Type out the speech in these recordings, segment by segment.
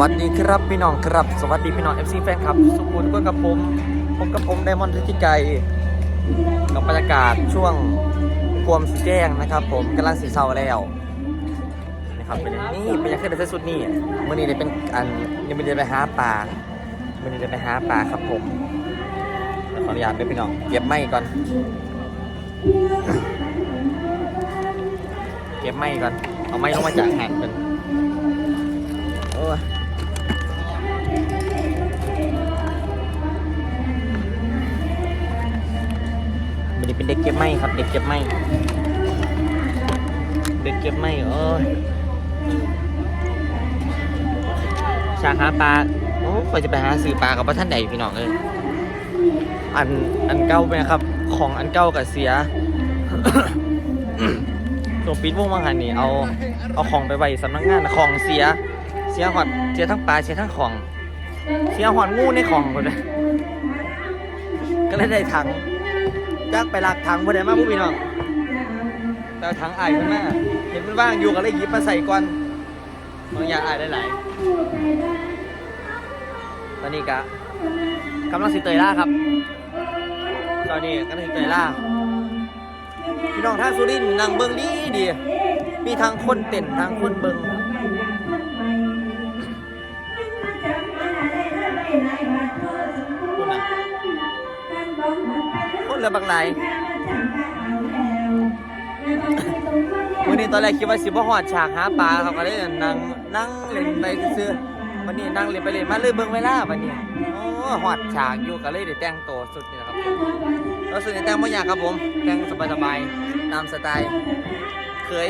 วัสดีครับพี่น้องครับ สวัสดีพี่น้อง FC แฟนคลับ สุขุมก็กับผมผมกับผมไดมอนด์ทิติไกกับบรรยากาศช่วงความสีแจ้งนะครับ ผมกำลังสีเศร้าแล้วนะครับเป็นนี่เป็นยังไงในสุดนี่มื่อนี้ได้เป็นอันยังไม่ได้ไปหาปลามื่อนี้ได้ไปหาปลาครับผมขออนุญาตด้วยพี่น้องเก็บไม้ก่อน เก็บไม้ก่อน เอาไม้ลงมาจากแห่งเป็นโอ้ นี้เป็นเด็กเก็บไม้ครับ เด็กเก็บไม้เด็กเก็บไม้เอ้ยชาหาปลาโอ้ไปจะไปหาซื้อปลากับพระท่านใดพี่น้องเอ้ยอันอันเก่าไปครับ ของอันเก่ากับเสียหลวงปีดวงบางหันนี่เอาเอาของไปไว้สำนักงานของเสีย เสียหอดเสียทั้งปลาเสียทั้งของ เสียหอดงูในของหมดเลยก็เลยได้ถัง จักไปลักถังบ่ได้มาผู้พี่น้องแต่ถังอายขึ้นมาเห็นมันว่างอยู่ก็เลยหยิบมาใส่ก่อนบางอย่างอายได้หลายตอนนี้กะกำลังสิเตยล่าครับ ตอนนี้กำลังสิเตยล่าพี่น้องท่างสุรินทร์นั่งเบิ่งดีดีมีทางคนเต้นทางคนเบิ่งคุณน่ะ คนเหลือบางหลายวันนี้ตอนแรกคิดว่าสิบ่ฮอดฉากหาปลาเขาก็เลยนั่งนั่งเล่นไปซื่อๆวันนี้นั่งเล่นไปเล่นมาเลยเบิ่งเวลาบัดนี้โอ้ฮอดฉากอยู่ก็เลยได้แต่งตัวสุดนี่แหละครับเราสุดนี่แต่งบ่ยากครับผม แต่งสบายๆตามสไตล์เคย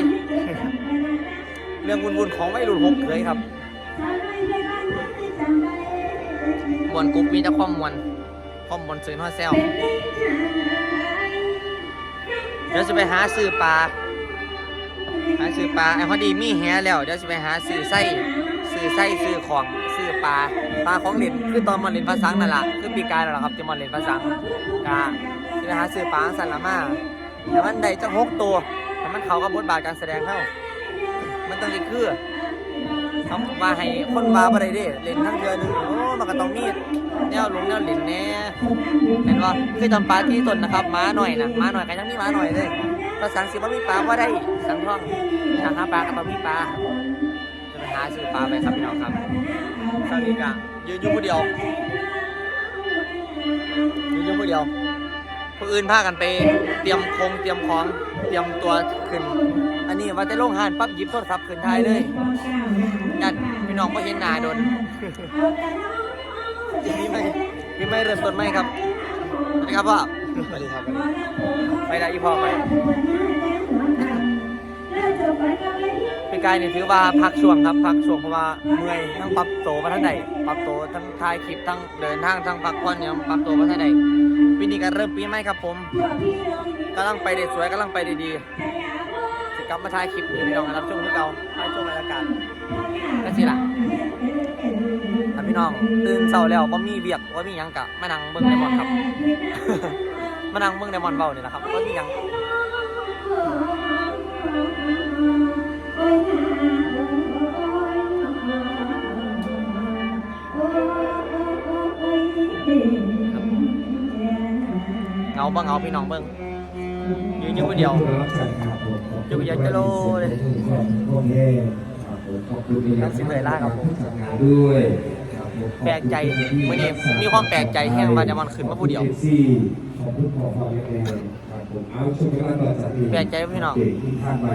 เรื่องวุ่นๆของวัยรุ่นหกเคยครับมวนกรุ๊ปมีแต่ความมวนควา มมวนซื้อฮอดแซวเดี๋ยวจะไปหาซื้อปลา หาซื้อปลาไอ้พอดีมีแหแล้ว เดี๋ยวจะไปหาซื้อไส้ซื้อไส้ซื้อของซื้อปลา ปลาของเล่นคือตอนมาเล่นภาษานั่นแหละคือปีกายนั่นแหละครับที่มาเล่นภาษากะจะไปหาซื้อปลาสันละมาแต่มันได้จังหกตัวแต่มันเขากับบทบาทการแสดงเข้า มันต้องสิคือ เขาว่าให้คนว่าบ่ได้เด้เล่นทั้งเดือนนึงโอ้มันก็ต้องมีแนวลงแนวเล่นแน่เห็นว่าคือตอนปลาที่ต้นนะครับม้าหน่อยนะม้าหน่อยก็ยังมีม้าหน่อยเลยภาษาสิว่ามีปลาว่าได้สังท่องทางหาปลากับมีปลาจะไปหาซื้อปลาไปครับพี่น้องครับตอนนี้ก็ยืนอยู่ผู้เดียวยืนอยู่ผู้เดียวผู้อื่นพากันไปเตรียมคงเตรียมของ ตรียมตัวขึ้น อันนี้ว่าแต่ลงหานปั๊บหยิบโทรศัพท์ขึ้นท้ายเลยญาติพี่น้องก็เห็นหน้าโดนพี่ไม่พี่ไม่เริ่มต้นไหมครับสวัสดีครับพ่อสวัสดีครับไปได้อีพ่อไปพี่กายนี่ถือว่าพักช่วงครับพักช่วงเพราะว่าเมื่อยทั้งปรับโตมาทั้งใดปรับโตทั้งถ่ายคลิปทั้งเดินทางทั้งพักผ่อนเนี่ยปรับโตมาทั้งใดปีนี้ก็เริ่มปีใหม่ครับผม กำลังไปได้สวยกำลังไปด้ดีจะกลับมาถ่ายคลิปให้พี่น้องรับชมที่เก่าถ่ายชมบรรยากาศก็สิล่ะถ้าพี่น้องตื่นเช้าแล้วว่ามีเบียกว่ามียังกะมานั่งเบิ่งในมอนครับ มานั่งเบิ่งในมอนเบานี่แหละครับว่ามียังเงาบ้างเงาพี่น้องเบิ่ง ยืนอยู่คนเดียวอยู่คนเดียวจะโลเลยโอเคครับผมขอบคุณทั้งสิบเลยล่าครับผมด้วยครับผมแปลกใจมื่อนี้มีความแปลกใจแห้งว่าจะมันขึ้นมาผู้เดียวขอบคุณขอความแรงครับผมเอาชมกันต่อจากนี้แปลกใจไหมพี่น้องเก่งที่ท่านไป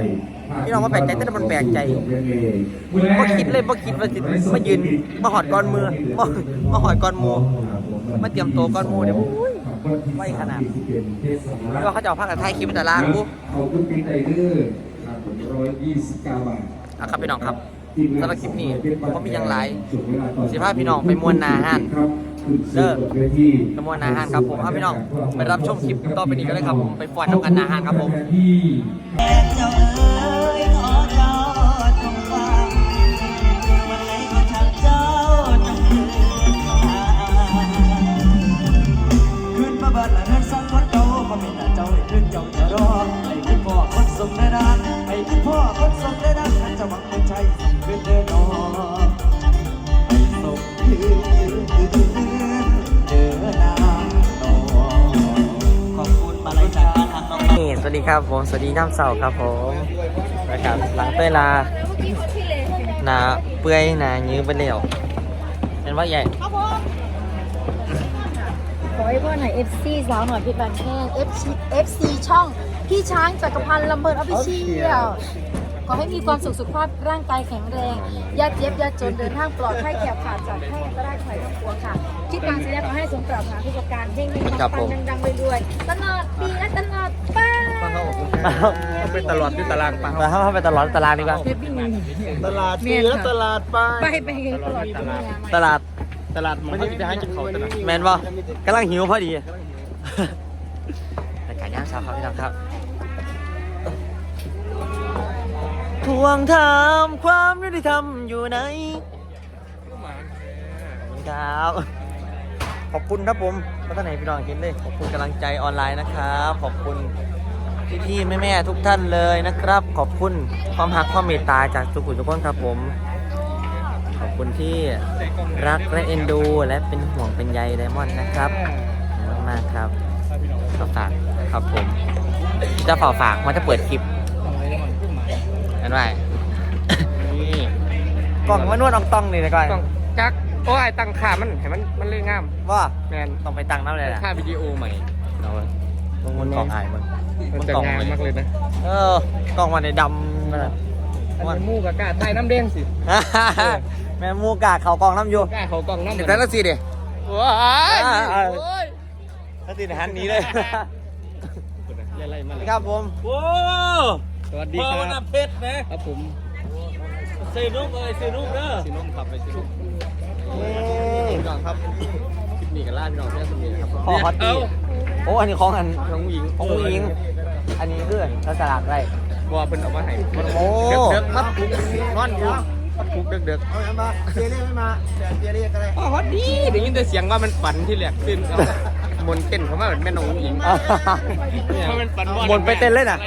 พี่น้องว่าแปลกใจแต่มันแปลกใจบ่คิดเลยบ่คิดว่าสิมายืนมาหอดก้อนมือมามาหอดก้อนหมูมาเตรียมตัวก้อนหมูเดี๋ยวอุ้ย ไวขนาดไม่ว่าเขาจะเอาผ้ากับไทยคลิปแต่ล้างกูขอบคุณปีไตเดอร์ครับผมร้อยยี่สิบเก้าบาทอะครับพี่น้องครับสำหรับคลิปนี้ผมก็มีอย่างไรสิพาพี่น้องไปมวนนาห้านเด้อไปมวนนาห้านครับผมเอาพี่น้องไปรับชมคลิปต่อไปนี้กันเลยครับผมไปฟอนน้ำกันนาห้านครับผม คนสนได้นะฉันจะหวังเป็ใจนเพื่อนาอนยจากทางน้องนีสวัสดีครับผมสวัสดีน้ำเสาครับผมนะครับหลังเตลานาเปื่อยหนายื้อไปเร็วเป็นว่าใหญ่ขอให้พ่อหน่อย FC สาวหน่อยพี่แบงค์แห้ FC FC ช่อง พี่ช้างจักรพันธ์ลำเบิดออฟฟิเชียล ขอให้มีความสุขสุขภาพร่างกายแข็งแรงอย่าเจ็บอย่าจนเดินทางปลอดภัยแข็บขาดจากให้ก็ได้ถอยทั้งปวงค่ะคิดการแสดงขอให้สมปรารถนาทุกประการเฮงๆปังๆดังๆไปด้วยตลอดปีและตลอดไปมันเป็นตลอดที่ตารางปังมาเข้าไปตลอดตารางดีกว่าตลาดปีและตลาดไปไปไปตลอดปีตลาดตลาดมันจะไปให้กินเขาตลาดแมนบ่กำลังหิวพอดีรายการย่างเช้าครับพี่น้องครับ ทวงถามความยุติธรรมอยู่ไหนขอบคุณครับขอบคุณครับผมมาตั้งไหนพี่น้องเห็นเลยขอบคุณกำลังใจออนไลน์นะครับ ขอบคุณพี่ๆแม่ๆทุกท่านเลยนะครับ ขอบคุณความหักความเมตตาจากทุกคนทุกคนครับผม ขอบคุณที่รักและเอ็นดู และเป็นห่วงเป็นใยไดมอนด์นะครับขอบคุณมากครับก็ฝากครับผมจะฝากฝากมันจะเปิดคลิป ไหมนี่กล่องมันนวดอองตองนี่นะก่อนต้องจักโอ้ยตั้งค่ามันให้มันมันเลยงามว่าแมนต้องไปตั้งน้ำเลยแหละค่าวิดีโอใหม่เอาไว้มึงมันกล่องหายมึงมันจะงามมากเลยนะเออกล่องมันในดำนั่นน่ะอันนี้มูกกับกาใต้น้ำแดงสิแม่มูกาเขากล่องน้ำอยู่กาเขากล่องน้ำเดี๋ยวแต่ละสีดิว้ายอ่าโอ้ยละสีในหันหนี้เลยไล่ๆมาเลยครับผมโอ้ สวัสดีครับเพชรนะครับผมซื้อนุ่มเลยซื้อนุ่มเด้อสีน้มขับไปสีน้มนี่พี่น้องครับคลิปนี้กันล่าพี่น้องเพื่อนสนิทครับพ่อฮอตดี้โอ้อันนี้ของอันน้องหญิงของผู้หญิง อันนี้คือเราสลักได้บัวเพิ่นเอามาให้โอ้ เด็กเด็กมัดทุกนอนอยู่มัดทุกเด็กเด็กเอามาเจเรียกไม่มาเจเรียกอะไรอ๋อฮอตดีได้ยินแต่เสียงว่ามันฝันที่แหลกขึ้นเอามนต์เต้นเขามาเป็นแม่น้องหญิงเพราะมันฝันว่าหมดไปเต้นเลยน่ะ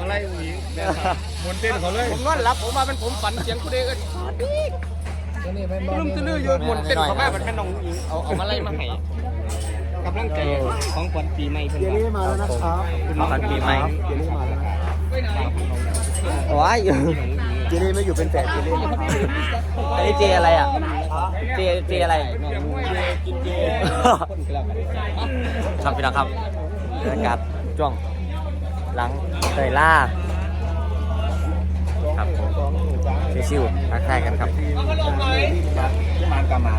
อะไรหญิงมนต์เต้นเขาเลยผมนอนหลับผมมาเป็นผมฝันเสียงคุณเด็กก็ลืมตื้ออยู่มนต์เต้นเขามาเป็นแม่น้องหญิงเอาเอามาไล่มาให้กำลังใจของขวัญปีใหม่เพิ่นเจเรียกมาแล้วนะครับขอบคุณปีใหม่เจเรียกมาแล้วว้ายเจเรียกไม่อยู่เป็นแฝดเจเรียกอันนี้เจอะไรอะ เจเจอะไรกินเจคนกลับครับพี่น้องครับบรรยากาศช่วง หลังเตยล่าครับผมชิวๆทักทายกันครับมากามา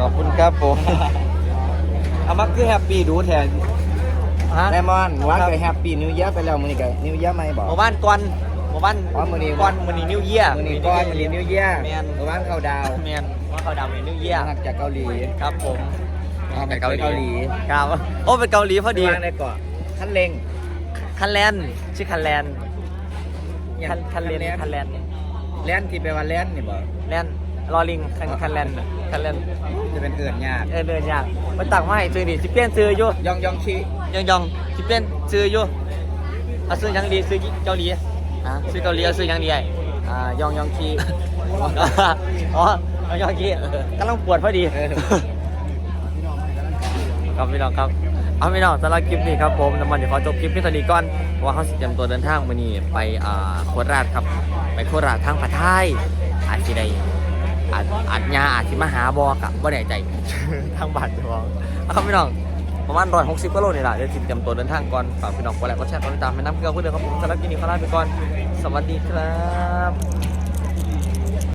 ขอบคุณครับผมเอามาคือแฮปปี้ดูแทนฮะไดมอนด์ว่าเคยแฮปปี้นิวเยียร์ไปแล้วมื้อนี้ก็นิวเยียร์ไหมบอกหมู่บ้านกวนหมู่บ้านอ๋อมื้อนี้กวนมื้อนี้นิวเยียร์มื้อนี้ก่อนมื้อนี้นิวเยียร์แมนเมื่อวานเข้าดาวแมนว่าเขาดำเป็นนิวเยียร์มาจากเกาหลีครับผม มาจากเกาหลี ครับโอ้เป็นเกาหลีพอดี วางในเกาะคันเล็งคันแลนด์ชื่อคันแลนด์คันคันเลนคันแลนด์แล่นที่แปลว่าแล่นนี่บ่แลนด์ลอลิงคันคันแลนด์คันแลนด์จะเป็นเอื่นยากเออเดินยากมันตักมาให้ซื้อดิสิเปลี่ยนซื้ออยู่ยองยองชิยองยองสิเปลี่ยนซื้ออยู่เอาซื้อยังดีซื้อเกาหลีอะซื้อเกาหลีเอาซื้อยังดีไอ้อ่ายองยองคีอ๋อยองยองคีกำลังปวดพอดีเออ ครับพี่น้องครับเอาพี่น้องสำหรับคลิปนี้ครับผมน้ำมันเดี๋ยวขอจบคลิปนี้ตอนนี้ก่อนเพราะว่าเขาสิเตรียมตัวเดินทางมานี่ไปอ่าโคราชครับไปโคราชทางผัดไทยอาจจะได้อาจอาจยาอาจจะมาหาบอกับ่แน่ใจ ทางบัตรจะบอกเอาครับพี่น้องประมาณร้อยหกสิบกิโลนี่แหละเดี๋ยวสิเตรียมตัวเดินทางก่อนฝากพี่น้องกดไลค์กดแชร์กดติดตามไปน้ำเกลือเพื่อนเดิมครับผมสำหรับคลิปนี้ขอลาไปก่อน สวัสดีครับ